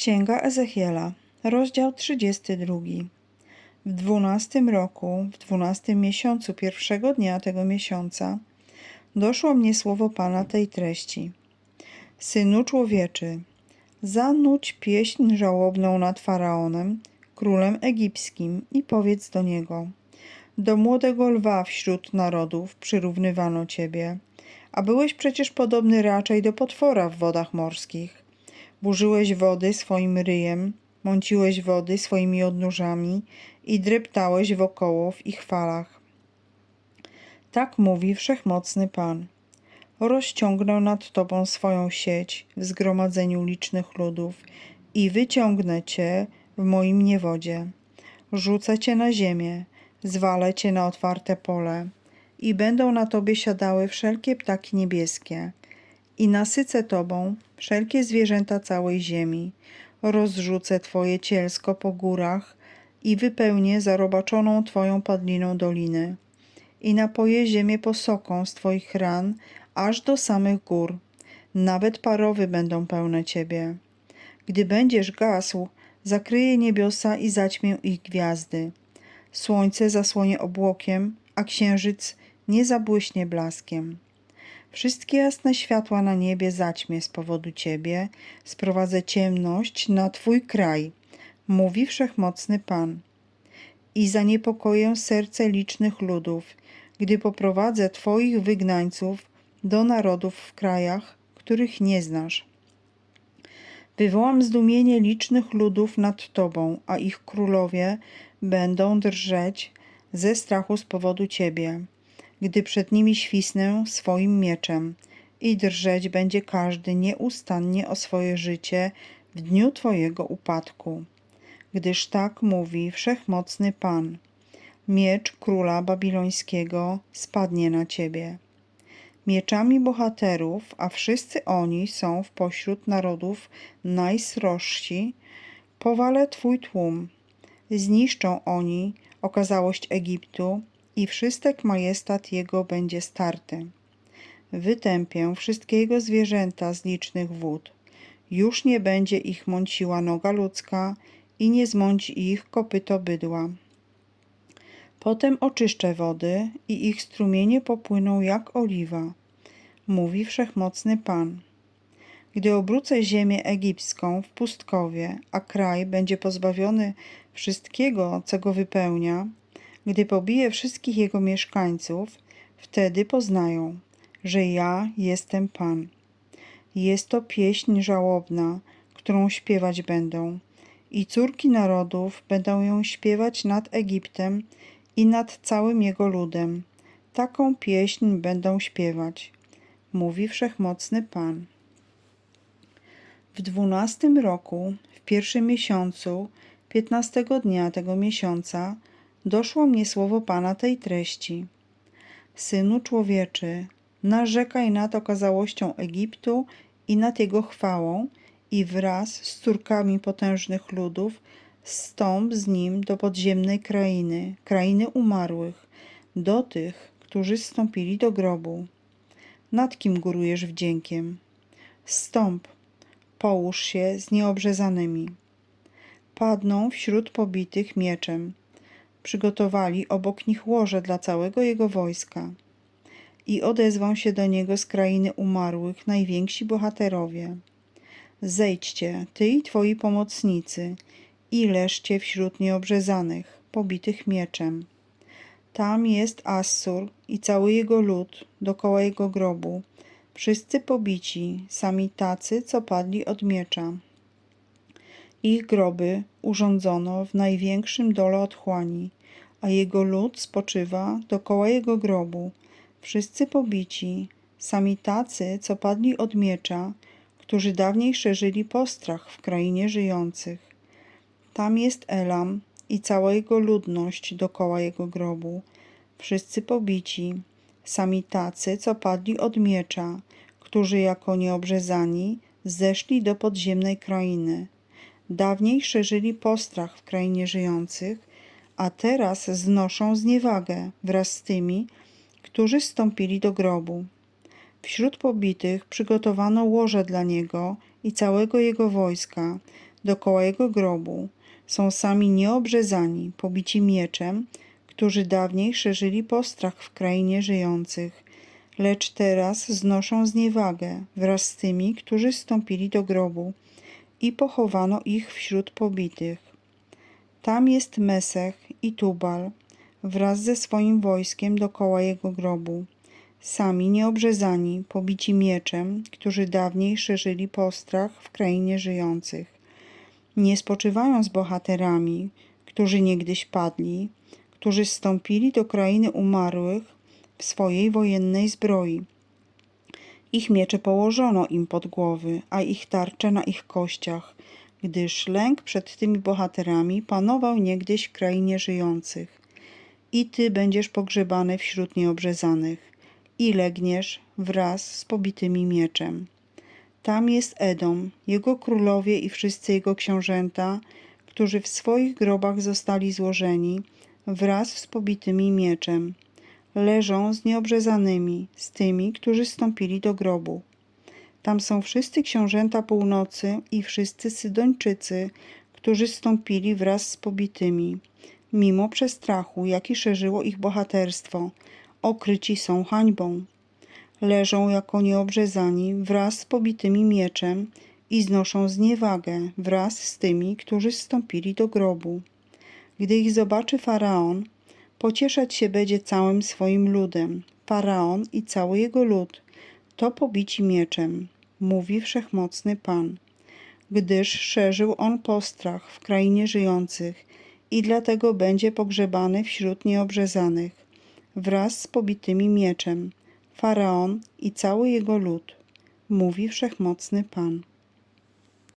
Księga Ezechiela, rozdział 32. W dwunastym roku, w dwunastym miesiącu pierwszego dnia tego miesiąca, doszło mnie słowo Pana tej treści. Synu człowieczy, zanudź pieśń żałobną nad Faraonem, królem egipskim i powiedz do niego. Do młodego lwa wśród narodów przyrównywano ciebie, a byłeś przecież podobny raczej do potwora w wodach morskich. Burzyłeś wody swoim ryjem, mąciłeś wody swoimi odnóżami i dreptałeś wokoło w ich falach. Tak mówi wszechmocny Pan. Rozciągnę nad tobą swoją sieć w zgromadzeniu licznych ludów i wyciągnę cię w moim niewodzie. Rzucę cię na ziemię, zwalę cię na otwarte pole i będą na tobie siadały wszelkie ptaki niebieskie i nasycę tobą wszelkie zwierzęta całej ziemi. Rozrzucę twoje cielsko po górach i wypełnię zarobaczoną twoją padliną doliny. I napoję ziemię posoką z twoich ran aż do samych gór. Nawet parowy będą pełne ciebie. Gdy będziesz gasł, zakryję niebiosa i zaćmię ich gwiazdy. Słońce zasłonie obłokiem, a księżyc nie zabłyśnie blaskiem. Wszystkie jasne światła na niebie zaćmię z powodu Ciebie, sprowadzę ciemność na Twój kraj, mówi wszechmocny Pan. I zaniepokoję serce licznych ludów, gdy poprowadzę Twoich wygnańców do narodów w krajach, których nie znasz. Wywołam zdumienie licznych ludów nad Tobą, a ich królowie będą drżeć ze strachu z powodu Ciebie gdy przed nimi świsnę swoim mieczem i drżeć będzie każdy nieustannie o swoje życie w dniu Twojego upadku. Gdyż tak mówi wszechmocny Pan. Miecz króla babilońskiego spadnie na Ciebie. Mieczami bohaterów, a wszyscy oni są w pośród narodów najsrożsi, powalę Twój tłum. Zniszczą oni okazałość Egiptu, i wszystek majestat jego będzie starty. Wytępię wszystkie jego zwierzęta z licznych wód. Już nie będzie ich mąciła noga ludzka i nie zmąci ich kopyto bydła. Potem oczyszczę wody i ich strumienie popłyną jak oliwa, mówi wszechmocny Pan. Gdy obrócę ziemię egipską w pustkowie, a kraj będzie pozbawiony wszystkiego, co go wypełnia, gdy pobije wszystkich jego mieszkańców, wtedy poznają, że ja jestem Pan. Jest to pieśń żałobna, którą śpiewać będą, i córki narodów będą ją śpiewać nad Egiptem i nad całym jego ludem. Taką pieśń będą śpiewać, mówi wszechmocny Pan. W dwunastym roku, w pierwszym miesiącu, piętnastego dnia tego miesiąca, doszło mnie słowo Pana tej treści. Synu człowieczy, narzekaj nad okazałością Egiptu i nad jego chwałą i wraz z córkami potężnych ludów stąp z nim do podziemnej krainy, krainy umarłych, do tych, którzy zstąpili do grobu. Nad kim górujesz wdziękiem? Stąp, połóż się z nieobrzezanymi. Padną wśród pobitych mieczem, przygotowali obok nich łoże dla całego jego wojska. I odezwą się do niego z krainy umarłych najwięksi bohaterowie. Zejdźcie, ty i twoi pomocnicy, i leżcie wśród nieobrzezanych, pobitych mieczem. Tam jest Assur i cały jego lud dokoła jego grobu, wszyscy pobici, sami tacy, co padli od miecza. Ich groby urządzono w największym dole otchłani, a jego lud spoczywa dokoła jego grobu, wszyscy pobici, sami tacy, co padli od miecza, którzy dawniej szerzyli postrach w krainie żyjących. Tam jest Elam i cała jego ludność dokoła jego grobu, wszyscy pobici, sami tacy, co padli od miecza, którzy jako nieobrzezani zeszli do podziemnej krainy Dawniej szerzyli postrach w krainie żyjących, a teraz znoszą zniewagę wraz z tymi, którzy stąpili do grobu. Wśród pobitych przygotowano łoże dla niego i całego jego wojska, dokoła jego grobu są sami nieobrzezani, pobici mieczem, którzy dawniej szerzyli postrach w krainie żyjących, lecz teraz znoszą zniewagę wraz z tymi, którzy stąpili do grobu i pochowano ich wśród pobitych. Tam jest Mesech i Tubal wraz ze swoim wojskiem dokoła jego grobu, sami nieobrzezani, pobici mieczem, którzy dawniej szerzyli postrach w krainie żyjących. Nie spoczywają z bohaterami, którzy niegdyś padli, którzy stąpili do krainy umarłych w swojej wojennej zbroi. Ich miecze położono im pod głowy, a ich tarcze na ich kościach, gdyż lęk przed tymi bohaterami panował niegdyś w krainie żyjących. I ty będziesz pogrzebany wśród nieobrzezanych i legniesz wraz z pobitymi mieczem. Tam jest Edom, jego królowie i wszyscy jego książęta, którzy w swoich grobach zostali złożeni wraz z pobitymi mieczem. Leżą z nieobrzezanymi, z tymi, którzy stąpili do grobu. Tam są wszyscy książęta północy i wszyscy Sydończycy, którzy stąpili wraz z pobitymi, mimo przestrachu, jaki szerzyło ich bohaterstwo. Okryci są hańbą. Leżą jako nieobrzezani wraz z pobitymi mieczem i znoszą zniewagę wraz z tymi, którzy stąpili do grobu. Gdy ich zobaczy Faraon, pocieszać się będzie całym swoim ludem. Faraon i cały jego lud to pobici mieczem, mówi wszechmocny Pan. Gdyż szerzył on postrach w krainie żyjących i dlatego będzie pogrzebany wśród nieobrzezanych, wraz z pobitymi mieczem, Faraon i cały jego lud, mówi wszechmocny Pan.